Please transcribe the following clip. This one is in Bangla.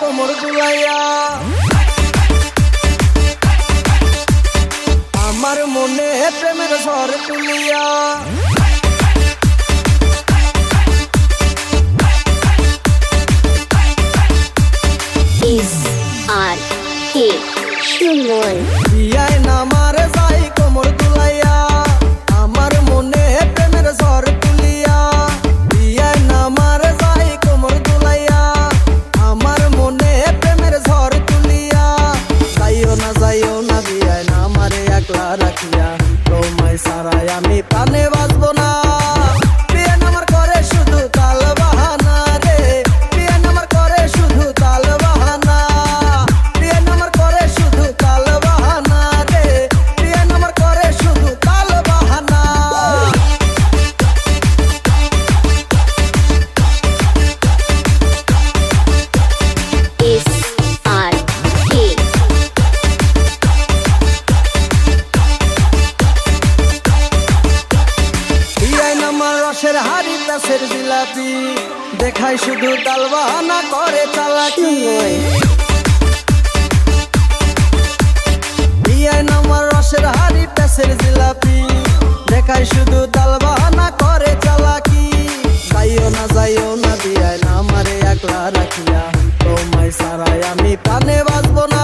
কোমর দুলাইয়া। আমার মনে প্রেমের স্বর তুলিয়া। R K Suman. সারাই আমি প্রাণে বাঁচবো না। রসের হারি তাসের জিলাপি। দেখায় শুধু তালবাহানা করে চালাকি। যাইও না যাইও না নামারে একলা আমি প্রাণে বাঁচবো না।